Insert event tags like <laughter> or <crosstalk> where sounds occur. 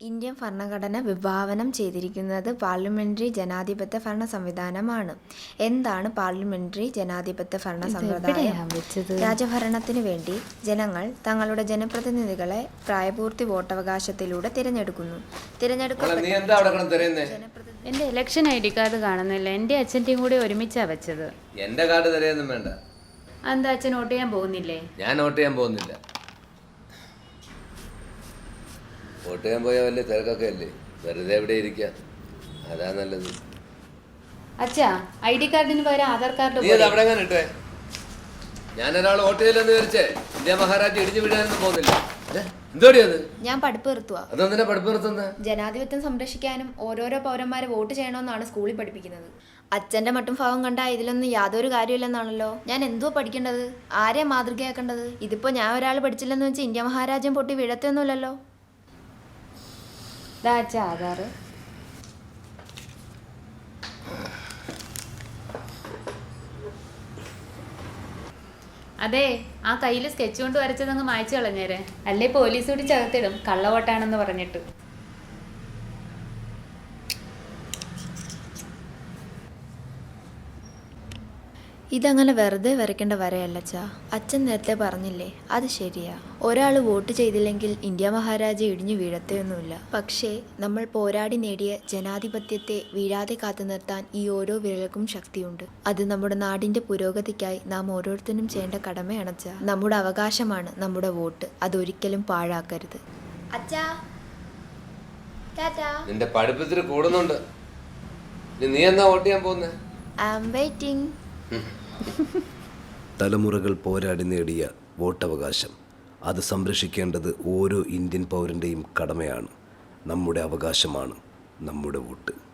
Indian ഭരണഘടന വിഭാവനം ചെയ്തിരിക്കുന്നത് പാർലമെന്ററി ജനാധിപത്യ ഭരണ സംവിധാനമാണ്. എന്താണ് പാർലമെന്ററി ജനാധിപത്യ ഭരണ സമ്പ്രദായം രാജഭരണത്തിനു വേണ്ടി ജനങ്ങൾ തങ്ങളുടെ ജനപ്രതിനിധികളെ പ്രായപൂർത്തി വോട്ടവകാശത്തിലൂടെ തിരഞ്ഞെടുക്കുന്നു. എന്റെ തിരഞ്ഞെടുക്കപ്പെട്ട ഇലക്ഷൻ ഐ ഡി കാർഡ് കാണുന്നില്ല. എന്റെ അച്ഛന്റെയും കൂടി ഒരുമിച്ചാ വെച്ചത്. എന്റെ കാർഡ് തരയൊന്നും വേണ്ട. എന്താ അച്ഛൻ വോട്ട് ചെയ്യാൻ പോകുന്നില്ലേ? ഞാൻ വോട്ട് ചെയ്യാൻ പോകുന്നില്ല. വോട്ട് ചെയ്യാൻ പോയാൽ വലിയ തിരക്കൊക്കെ അല്ലേ? വെറുതെ എവിടെ ഇരിക്കുക അതാ നല്ലത്. അച്ഛാ ഐ ഡി കാർഡിന് പകരം ആധാർ കാർഡ് നീ അത് അവിടെ എങ്ങനെ ഇട്ടേ? ഞാൻ ഒരാൾ വോട്ട് ചെയ്തില്ലെന്ന് വിചാരിച്ചേ ഇന്ത്യ മഹാരാജ് ഇടിഞ്ഞു വീഴാനൊന്നും പോകുന്നില്ല. ഏ? എന്തോടി അത്? ഞാൻ പഠിപ്പ് നിർത്തുക പഠിപ്പ് നിർത്തുന്നത് ജനാധിപത്യം സംരക്ഷിക്കാനും ഓരോരോ പൗരന്മാരെ വോട്ട് ചെയ്യണമെന്നാണ് സ്കൂളിൽ പഠിപ്പിക്കുന്നത്. അച്ഛന്റെ മട്ടും ഭാവം കണ്ട ഇതിലൊന്നും യാതൊരു കാര്യമില്ലെന്നാണല്ലോ. ഞാൻ എന്തോ പഠിക്കേണ്ടത്? ആരെയാ മാതൃകയാക്കേണ്ടത്? ഇതിപ്പോ ഞാൻ ഒരാൾ പഠിച്ചില്ലെന്ന് വെച്ച് ഇന്ത്യ മഹാരാജ്യം പൊട്ടി വീഴത്തൊന്നുമില്ലല്ലോ ഇതാ അച്ഛാ ആധാർ അതെ ആ കയ്യിൽ സ്കെച്ച് കൊണ്ട് വരച്ചതങ്ങ് മായ്ച്ചു കളഞ്ഞേരെ. അല്ലേ പോലീസ് കൂടി ചകത്തിടും കള്ളവോട്ടാണെന്ന് പറഞ്ഞിട്ട്. ഇതങ്ങനെ വെറുതെ വരയ്ക്കേണ്ട വരയല്ല ചാ അച്ഛൻ നേരത്തെ പറഞ്ഞില്ലേ അത് ശരിയാ. ഒരാൾ വോട്ട് ചെയ്തില്ലെങ്കിൽ ഇന്ത്യ മഹാരാജ ഇടിഞ്ഞു വീഴത്തെയൊന്നുമില്ല. പക്ഷേ നമ്മൾ പോരാടി നേടിയ ജനാധിപത്യത്തെ വീഴാതെ കാത്തു നിർത്താൻ ഈ ഓരോ വിരലക്കും ശക്തിയുണ്ട്. അത് നമ്മുടെ നാടിന്റെ പുരോഗതിക്കായി നാം ഓരോരുത്തരും ചെയ്യേണ്ട കടമയാണ് അച്ഛാ നമ്മുടെ അവകാശമാണ് നമ്മുടെ വോട്ട്. അതൊരിക്കലും പാഴാക്കരുത്. അച്ഛാ. നിന്റെ പഠിപ്പത്തിൽ കൂടുന്നുണ്ട്. ഇനി നീ എന്നാ വോട്ട് ചെയ്യാൻ പോകുന്നേ? ഐ ആം വെയിറ്റിംഗ് <laughs> തലമുറകൾ പോരാടി നേടിയ വോട്ടവകാശം. അത് സംരക്ഷിക്കേണ്ടത് ഓരോ ഇന്ത്യൻ പൗരന്റെയും കടമയാണ്. നമ്മുടെ അവകാശമാണ് നമ്മുടെ വോട്ട്.